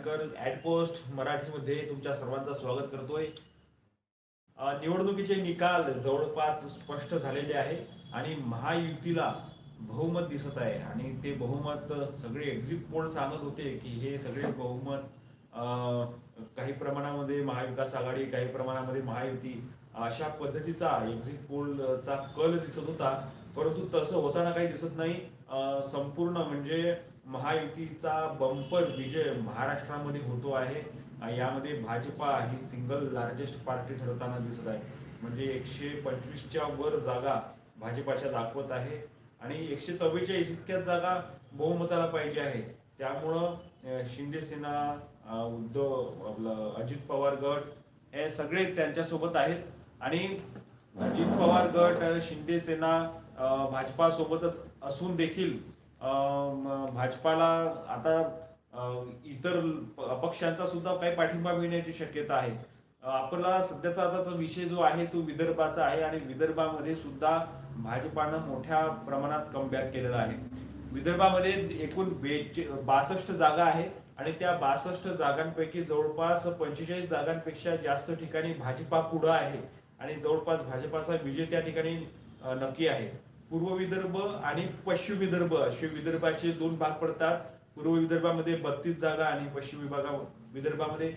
जानकर ऍडपोस्ट मराठीमध्ये तुमच्या सर्वांचं स्वागत करतोय. निवडणुकीचे निकाल जवळपास स्पष्ट झालेले आहे आणि महायुतीला बहुमत दिसत आहे. आणि ते बहुमत सगळे एक्झिट पोल सांगत होते की हे सगळे बहुमत काही प्रमाणामध्ये महाविकास आघाडी काही प्रमाणामध्ये महायुती अशा पद्धतीचा एक्झिट पोलचा कल दिसत होता. परंतु तसं होताना काही दिसत नाही. संपूर्ण म्हणजे महायुतीचा बंपर विजय महाराष्ट्रामध्ये होतो आहे. यामध्ये भाजपा ही सिंगल लार्जेस्ट पार्टी ठरताना दिसत आहे. म्हणजे एकशे पंचवीसच्या वर जागा भाजपाच्या दाखवत आहे. आणि एकशे चव्वेचाळीस इतक्याच जागा बहुमताला पाहिजे आहे. त्यामुळं शिंदेसेना उद्धव आपलं अजित पवार गट हे सगळे त्यांच्यासोबत आहेत. आणि अजित पवार गट शिंदेसेना शिंदे सेना भाजपासोबतच असून देखील भाजपाला आता इतर अपक्षांचा सुद्धा काही पाठिंबा मिळण्याची शक्यता आहे. आपला सध्याचा आता तो विषय जो आहे तो विदर्भाचा आहे आणि विदर्भामध्ये सुद्धा भाजपानं मोठ्या प्रमाणात कमबॅक केलेला आहे. विदर्भामध्ये एकूण बेचे बासष्ट जागा आहे आणि त्या बासष्ट जागांपैकी जवळपास पंचेचाळीस जागांपेक्षा जास्त ठिकाणी भाजपा पुढं आहे आणि जवळपास भाजपाचा विजय त्या ठिकाणी नक्की आहे. पूर्व विदर्भ आणि पश्चिम विदर्भ असे विदर्भाचे दोन भाग पडतात. पूर्व विदर्भामध्ये बत्तीस जागा आणि पश्चिम विभागा विदर्भामध्ये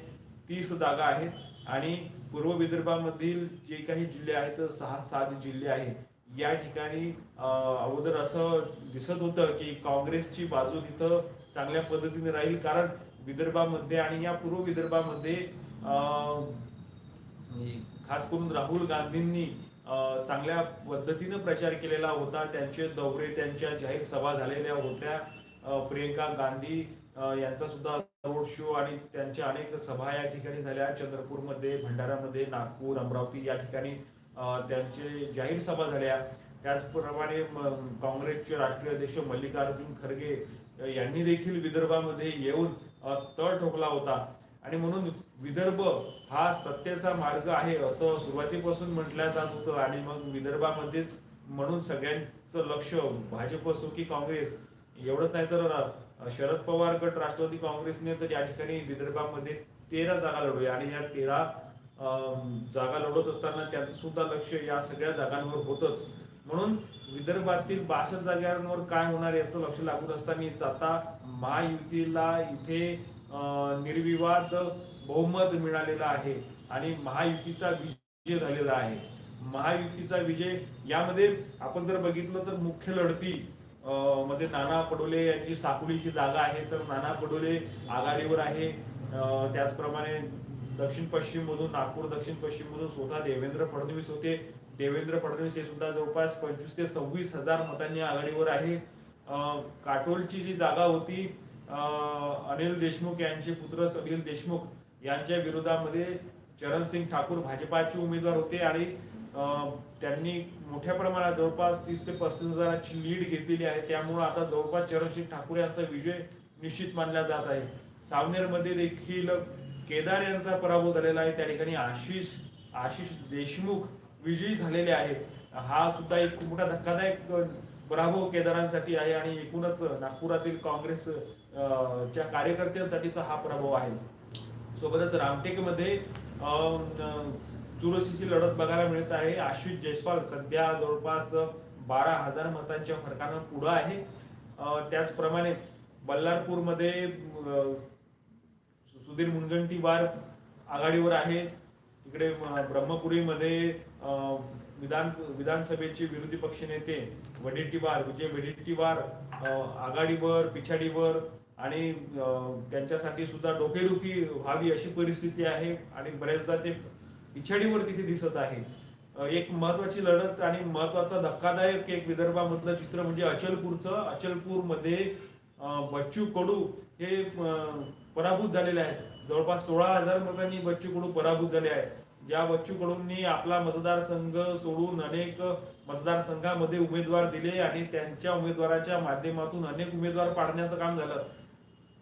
तीस जागा आहेत. आणि पूर्व विदर्भामधील जे काही जिल्हे आहेत सहा सात जिल्हे आहेत या ठिकाणी अगोदर असं दिसत होतं की काँग्रेसची बाजू तिथं चांगल्या पद्धतीने राहील. कारण विदर्भामध्ये आणि या पूर्व विदर्भामध्ये खास करून राहुल गांधींनी चांगल्या पद्धतीनं प्रचार केलेला होता. त्यांचे दौरे त्यांच्या जाहीर सभा झालेल्या होत्या. प्रियंका गांधी यांचा सुद्धा रोड शो आणि त्यांच्या अनेक सभा या ठिकाणी झाल्या. चंद्रपूरमध्ये भंडारामध्ये नागपूर अमरावती या ठिकाणी त्यांचे जाहीर सभा झाल्या. त्याचप्रमाणे काँग्रेसचे राष्ट्रीय अध्यक्ष मल्लिकार्जुन खरगे यांनी देखील विदर्भामध्ये येऊन तळ ठोकला होता. आणि म्हणून विदर्भ हा सत्तेचा मार्ग आहे असं सुरुवातीपासून म्हटलं जात होतं. आणि मग विदर्भामध्येच म्हणून सगळ्यांचं लक्ष भाजप असो की काँग्रेस एवढंच नाही तर शरद पवार गट राष्ट्रवादी काँग्रेसने तर या ठिकाणी विदर्भामध्ये तेरा जागा लढवल्या. आणि या तेरा जागा लढवत असताना त्यांचं सुद्धा लक्ष या सगळ्या जागांवर होतच. म्हणून विदर्भातील बासष्ट जागांवर काय होणार याचं लक्ष लागून असतानाच आता महायुतीला इथे निर्विवाद बहुमत मिळालेलं आहे आणि महायुतीचा विजय झालेला आहे. महायुतीचा विजय यामध्ये आपण जर बघितलं तर मुख्य लढती मध्ये नाना पडोले यांची साकुलीची जागा आहे. तर नाना पडोले आघाडीवर आहे. त्याचप्रमाणे दक्षिण पश्चिम मधून नागपूर दक्षिण पश्चिम मधून स्वतः देवेंद्र फडणवीस होते. देवेंद्र फडणवीस हे सुद्धा जवळपास पंचवीस ते सव्वीस हजार मतांनी आघाडीवर आहे. काटोलची जी जागा होती अनिल देशमुख यांचे पुत्र अनिल देशमुख यांच्या विरोधामध्ये चरणसिंग ठाकूर भाजपाचे उमेदवार होते आणि त्यांनी मोठ्या प्रमाणात जवळपास तीस ते पस्तीस हजाराची लीड घेतलेली आहे. त्यामुळे आता जवळपास चरणसिंग ठाकूर यांचा विजय निश्चित मानला जात आहे. सावनेरमध्ये देखील केदार यांचा पराभव झालेला आहे. त्या ठिकाणी आशिष आशिष देशमुख विजयी झालेले आहेत. हा सुद्धा एक खूप मोठा धक्कादायक ब्रावो केदारांसाठी आहे आणि एकूणच नागपुरातील काँग्रेस च्या कार्यकर्त्यांसाठीचा हा प्रभाव आहे. सोबतच रामटेकमध्ये चुरशीची लढत बघायला मिळत आहे. आशिष जयस्वाल सध्या जवळपास बारा हजार मतांच्या फरकानं पुढं आहे. त्याचप्रमाणे बल्लारपूरमध्ये सुधीर मुनगंटीवार आघाडीवर आहे. इकडे ब्रह्मपुरीमध्ये विधान विधानसभेचे विरोधी पक्षनेते वडेट्टीवार विजय वडेट्टीवार आघाडीवर पिछाडीवर आणि त्यांच्यासाठी सुद्धा डोकेदुखी व्हावी अशी परिस्थिती आहे आणि बऱ्याचदा ते पिछाडीवर तिथे दिसत आहे. एक महत्वाची लढत आणि महत्त्वाचा धक्कादायक एक विदर्भामधलं चित्र म्हणजे अचलपूरचं. अचलपूरमध्ये बच्चू कडू हे पराभूत झालेले आहेत. जवळपास सोळा हजार मतांनी बच्चू कडू पराभूत झाले आहेत. ज्या बच्चू कडूंनी आपला मतदारसंघ सोडून अनेक मतदारसंघामध्ये उमेदवार दिले आणि त्यांच्या उमेदवाराच्या माध्यमातून अनेक उमेदवार पाडण्याचं काम झालं.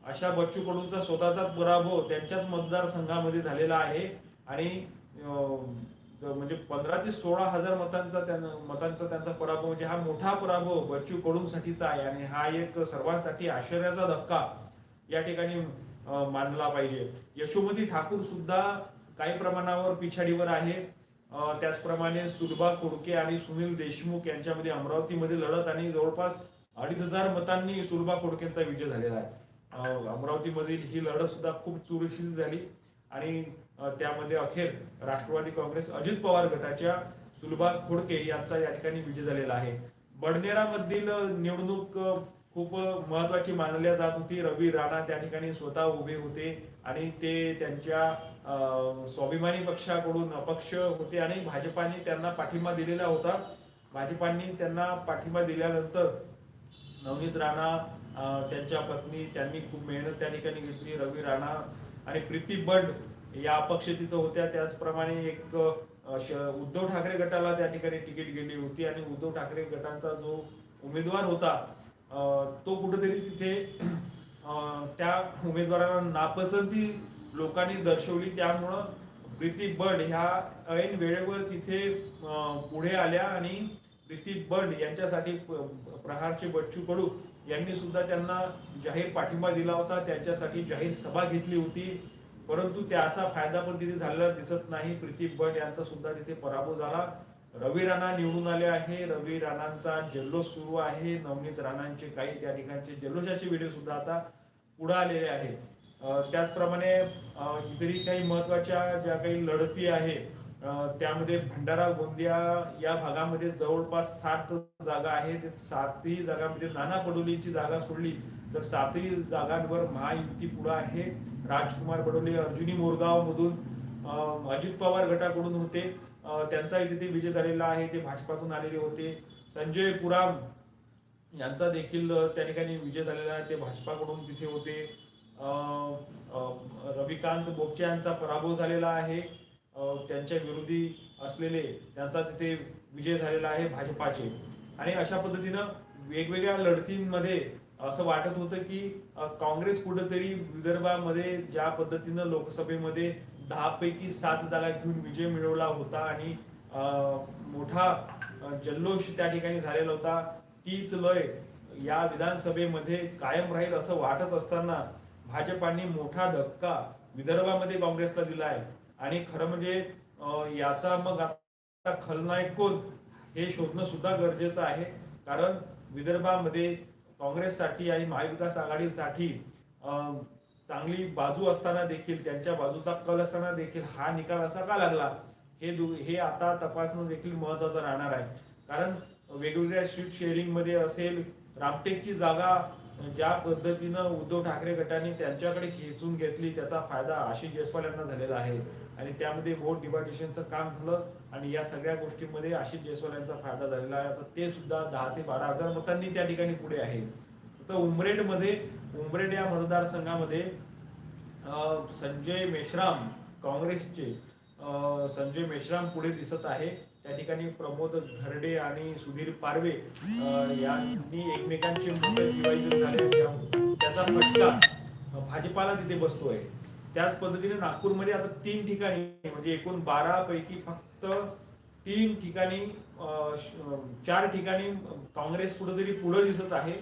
अशा बच्चू कडूंचा स्वतःचाच पराभव त्यांच्याच मतदारसंघामध्ये झालेला आहे. आणि म्हणजे पंधरा ते सोळा हजार मतांचा त्यांना मतांचा त्यांचा पराभव म्हणजे हा मोठा पराभव बच्चू कडूंसाठीचा आहे आणि हा एक सर्वांसाठी आश्चर्याचा धक्का या ठिकाणी मानला पाहिजे. यशोमती ठाकूर सुद्धा काही प्रमाणावर पिछाडीवर आहे. त्याचप्रमाणे सुलभा खोडके आणि सुनील देशमुख यांच्यामध्ये अमरावतीमध्ये लढत आणि जवळपास अडीच हजार मतांनी सुलभा खोडकेंचा विजय झालेला आहे. अमरावतीमधील ही लढत सुद्धा खूप चुरशीची झाली आणि त्यामध्ये अखेर राष्ट्रवादी काँग्रेस अजित पवार गटाच्या सुलभा खोडके यांचा या ठिकाणी विजय झालेला आहे. बडनेरामधील निवडणूक खूप महत्वाची मानल्या जात होती. रवी राणा त्या ठिकाणी स्वतः उभे होते आणि ते त्यांच्या स्वाभिमानी पक्षाकडून अपक्ष होते आणि भाजपाने त्यांना पाठिंबा दिलेला होता. भाजपांनी त्यांना पाठिंबा दिल्यानंतर नवनीत राणा त्यांच्या पत्नी त्यांनी खूप मेहनत त्या ठिकाणी घेतली. रवी राणा आणि प्रीती बंड या अपक्ष तिथं होत्या. त्याचप्रमाणे एक श- उद्धव ठाकरे गटाला त्या ठिकाणी तिकीट गेली होती आणि उद्धव ठाकरे गटांचा जो उमेदवार होता तो कुठेतरी तिथे त्या उमेदवाराला नापसंती लोकांनी दर्शवली. त्यामुळं प्रीती बंड ह्या ऐन वेळेवर तिथे पुढे आल्या आणि प्रीती बंड यांच्यासाठी प्रहारचे बच्चू कडू यांनी सुद्धा त्यांना जाहीर पाठिंबा दिला होता. त्यांच्यासाठी जाहीर सभा घेतली होती. परंतु त्याचा फायदा पण तिथे झालेला दिसत नाही. प्रीती बंड यांचा सुद्धा तिथे पराभव झाला. रवी राणा निवडून आले आहे. रवी राणांचा जल्लोष सुरू आहे. नवनीत राणांचे काही त्या ठिकाणचे जल्लोषाचे व्हिडिओ सुद्धा आता पुढे आलेले आहेत. त्याचप्रमाणे इतरही काही महत्त्वाच्या ज्या काही लढती आहे त्यामध्ये भंडारा गोंदिया या भागामध्ये जवळपास सात जागा आहेत. सातही जागामध्ये म्हणजे नाना पडोलींची जागा सोडली तर सातही जागांवर महायुती पुढे आहे. राजकुमार बडोले अर्जुनी मोरगाव मधून अजित पवार गटाकडून होते. त्यांचाही तिथे विजय झालेला आहे ते भाजपातून आलेले होते. संजय पुराम यांचा देखील त्या ठिकाणी विजय झालेला आहे ते भाजपाकडून तिथे होते. रविकांत बोपचे यांचा पराभव झालेला आहे. त्यांच्या विरोधी असलेले त्यांचा तिथे विजय झालेला आहे भाजपाचे. आणि अशा पद्धतीनं वेगवेगळ्या लढतींमध्ये असं वाटत होतं की काँग्रेस कुठंतरी विदर्भामध्ये ज्या पद्धतीनं लोकसभेमध्ये दहापैकी सात जागा घेऊन विजय मिळवला होता आणि मोठा जल्लोष त्या ठिकाणी झालेला होता. तीच लय या विधानसभेमध्ये कायम राहील असं वाटत असताना भाजपाने मोठा धक्का विदर्भामध्ये काँग्रेसला दिला आहे. आणि खरं म्हणजे याचा मग आता खलनायक कोण हे शोधणं सुद्धा गरजेचं आहे. कारण विदर्भामध्ये काँग्रेससाठी आणि महाविकास आघाडीसाठी चांगली बाजू असताना देखील त्यांच्या बाजूचा कल असताना देखील हा निकाल असा का लागला? हे दु- हे आता तपासणं देखील महत्वाचं राहणार आहे. कारण वेगवेगळ्या सीट शेअरिंगमध्ये असेल रामटेकची जागा ज्या पद्धतीनं उद्धव ठाकरे गटाने त्यांच्याकडे खेचून घेतली त्याचा फायदा आशिष जयस्वाल यांना झालेला आहे. आणि त्यामध्ये वोट डिवायडेशनचं काम झालं आणि या सगळ्या गोष्टींमध्ये आशिष जयस्वाल यांचा फायदा झालेला आहे. आता ते सुद्धा दहा ते बारा हजार मतांनी त्या ठिकाणी पुढे आहे. तर उमरेडमध्ये उमरेड या मतदारसंघामध्ये संजय मेश्राम काँग्रेसचे संजय मेश्राम पुढे दिसत आहे. त्या ठिकाणी प्रमोद घरडे आणि सुधीर पारवे यांनी एकमेकांचे झाले त्याचा फटका भाजपाला तिथे बसतोय. त्याच पद्धतीने नागपूरमध्ये आता तीन ठिकाणी म्हणजे एकूण बारा पैकी फक्त तीन ठिकाणी चार ठिकाणी काँग्रेस कुठेतरी पुढे दिसत आहे.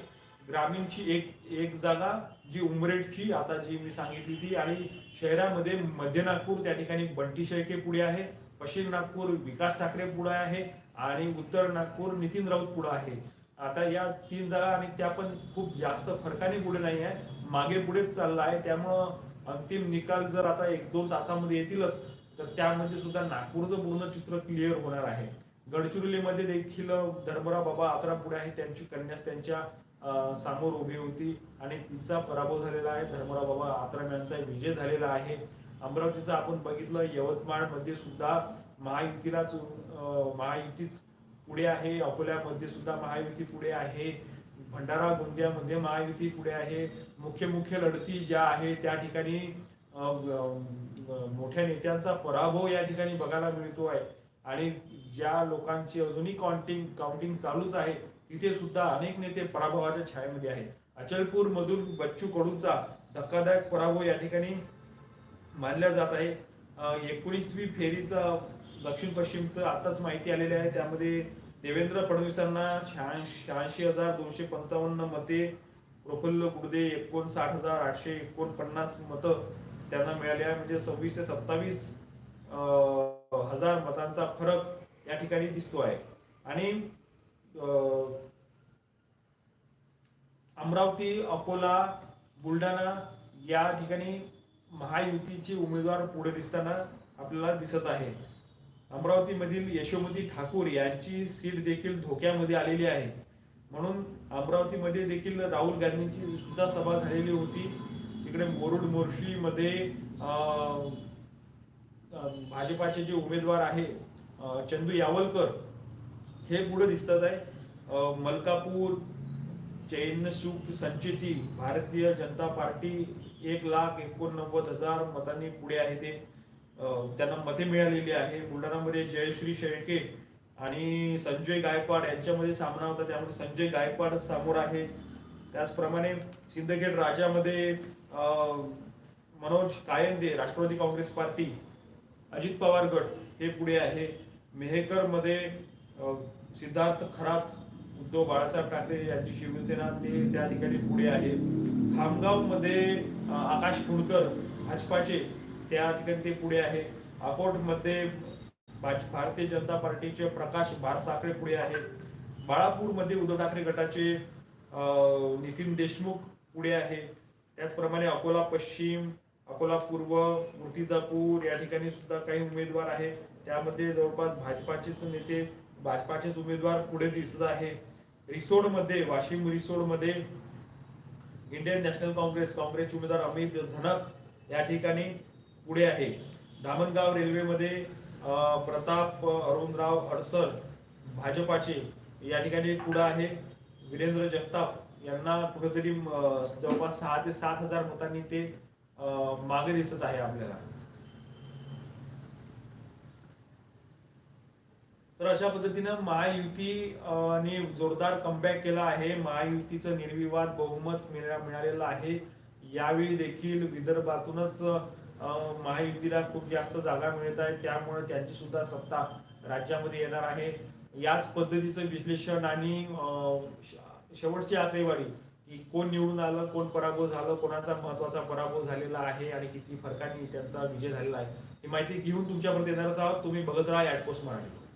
ग्रामीणची एक एक जागा जी उमरेडची आता जी मी सांगितली ती आणि शहरामध्ये मध्य नागपूर त्या ठिकाणी बंटी शेळके पुढे आहे पश्चिम नागपूर विकास ठाकरे पुढे आहे आणि उत्तर नागपूर नितीन राऊत पुढे आहे. आता या तीन जागा आणि त्या पण खूप जास्त फरकाने पुढे नाही आहे मागे पुढेच चालला आहे त्यामुळं अंतिम निकाल जर आता एक दोन तासामध्ये येतीलच तर त्यामध्ये सुद्धा नागपूरचं पूर्ण चित्र क्लिअर होणार आहे. गडचिरोलीमध्ये देखील धर्मराव बाबा आत्रा पुढे आहे त्यांची कन्यास त्यांच्या समोर उभी होती आणि तिचा पराभव झालेला आहे. धर्मराव बाबा आत्राम यांचा विजय झालेला आहे. अमरावतीचं आपण बघितलं यवतमाळमध्ये सुद्धा महायुतीलाच महायुतीच पुढे आहे. अकोल्यामध्ये सुद्धा महायुती पुढे आहे. भंडारा गोंदियामध्ये महायुती पुढे आहे. मुख्य मुख्य लढती ज्या आहे त्या ठिकाणी मोठ्या नेत्यांचा पराभव या ठिकाणी बघायला मिळतो आहे आणि ज्या लोकांची अजूनही काउंटिंग काउंटिंग चालूच आहे तिथे सुद्धा अनेक नेते पराभवाच्या छायेमध्ये आहेत. अचलपूर मधून बच्चू कडूचा धक्कादायक पराभव या ठिकाणी मानला जात आहे. एकोणीसवी फेरीचं दक्षिण पश्चिमचं आताच माहिती आलेली आहे. त्यामध्ये देवेंद्र फडणवीसांना शहाऐंशी शहाऐंशी हजार दोनशे पंचावन्न मते प्रफुल्ल गुडदे एकोणसाठ हजार आठशे एकोणपन्नास मतं त्यांना मिळाली आहे. म्हणजे सव्वीस ते सत्तावीस हजार मतांचा फरक या ठिकाणी दिसतो आहे. आणि अमरावती अकोला बुलढाणा या ठिकाणी महायुतीचे उमेदवार पुढे दिसताना आपल्याला दिसत आहे. अमरावतीमधील यशोमती ठाकूर यांची सीट देखील धोक्यामध्ये आलेली आहे. म्हणून अमरावतीमध्ये देखील राहुल गांधींची सुद्धा सभा झालेली होती. तिकडे मोरुड मोर्शीमध्ये भाजपाचे जे उमेदवार आहे चंदू यावलकर हे पुढे दिसतात आहे. मलकापूर मलकापूर चैनसुख संचिती भारतीय जनता पार्टी एक लाख एकोणनव्वद हजार मतांनी पुढे आहे ते. त्यांना मते मिळालेली आहे. बुलढाणामध्ये जयश्री शेळके आणि संजय गायकवाड यांच्यामध्ये सामना होता. त्यामध्ये संजय गायकवाड समोर आहे. त्याचप्रमाणे सिंदखेड राजामध्ये मनोज कायंदे राष्ट्रवादी काँग्रेस पार्टी अजित पवार गट हे पुढे आहे. मेहेकरमध्ये सिद्धार्थ खरात उद्धव बाळासाहेब ठाकरे यांची शिवसेना ते त्या ठिकाणी पुढे आहे. खामगावमध्ये आकाश कुडकर भाजपाचे त्या ठिकाणी ते पुढे आहे. अकोटमध्ये भाज भारतीय जनता पार्टीचे प्रकाश बारसाकळे पुढे आहे बाळापूरमध्ये उद्धव ठाकरे गटाचे नितीन देशमुख पुढे आहे. त्याचप्रमाणे अकोला पश्चिम अकोला पूर्व मूर्तिजापूर या ठिकाणी सुद्धा काही उमेदवार आहे त्यामध्ये जवळपास भाजपाचेच नेते भाजपाचेच उमेदवार पुढे दिसत आहे. रिसोडमध्ये वाशिम रिसोडमध्ये इंडियन नॅशनल काँग्रेस काँग्रेसचे उमेदवार अमित झनक या ठिकाणी पुढे आहे. धामणगाव रेल्वेमध्ये प्रताप अरुणराव अडसर भाजपाचे या ठिकाणी पुढे आहे. वीरेंद्र जगताप यांना कुठेतरी जवळपास सहा ते सात हजार मतांनी ते मागे दिसत आहे आपल्याला. तर अशा पद्धतीनं महायुती ने जोरदार कमबॅक केला आहे. महायुतीचं निर्विवाद बहुमत मिळा- मिळालेलं आहे. यावेळी देखील विदर्भातूनच महायुतीला खूप जास्त जागा मिळत आहे त्यामुळे त्यांची सुद्धा सत्ता राज्यामध्ये येणार आहे. याच पद्धतीचं विश्लेषण आणि श- शेवटची आकडेवारी की कोण निवडून आलं कोण पराभव झालं कोणाचा महत्त्वाचा पराभव झालेला आहे आणि किती फरकाने त्यांचा विजय झालेला आहे ही माहिती घेऊन तुमच्यापर्यंत येणारच आहोत. तुम्ही बघत राहा ॲटपोस्ट मराठी.